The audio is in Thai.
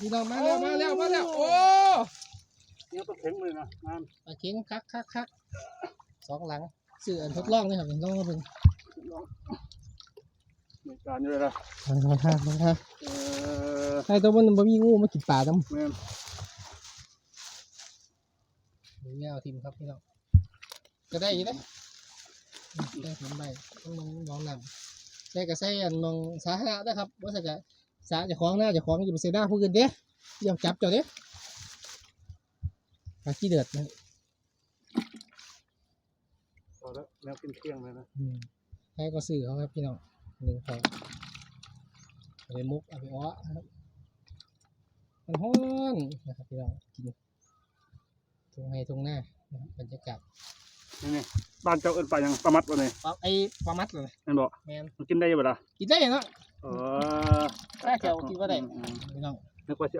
พี่น้องมาแล้วมาแล้วมาแล้วโอ้เนี่ยต้องเข็งเลยนะงานปลาเข็งคักคักคักสองหลังสื่ออันทดลองนี่ครับลองมาเบิ่งในการอยู่เลยนะทางทางทางทางทางเออใช่ตัวมันบ่มีงูมากินปลาดำแม่นหรือแนวทีมครับพี่น้องก็ได้อยู่เด้ได้ผมใบต้องมองมองนำใส่ก็ใส่อันมองสาธารณะนะครับว่าใส่ก็ สาเจะคล้าของหน้าเจะคล้าของอย่าไปใส่หน้าผู้อื่นเด้อย่าจับเจ้าเด้ปลาขี้เดือดนะพอแล้วแล้วกินเที่ยงเลยนะอืมให้ก็ซื้อเขาครับพี่น้องหนึ่งของเอาไปมุกเอาไปอ้อนะครับมันฮ้อนนะครับพี่น้องกินตรงให้ตรงหน้านะครับบรรยากาศนี่นี่บ้านเจ้าเอิ้นปลายังปลามัดวะนี่ปลาไอ้ปลามัดเลยแม่นบ่แมนมันกินได้อยู่บ่ล่ะกินได้เนาะเออ ถ้าเจ้ากินว่าได้อืมพี่น้อง นึกว่าสิ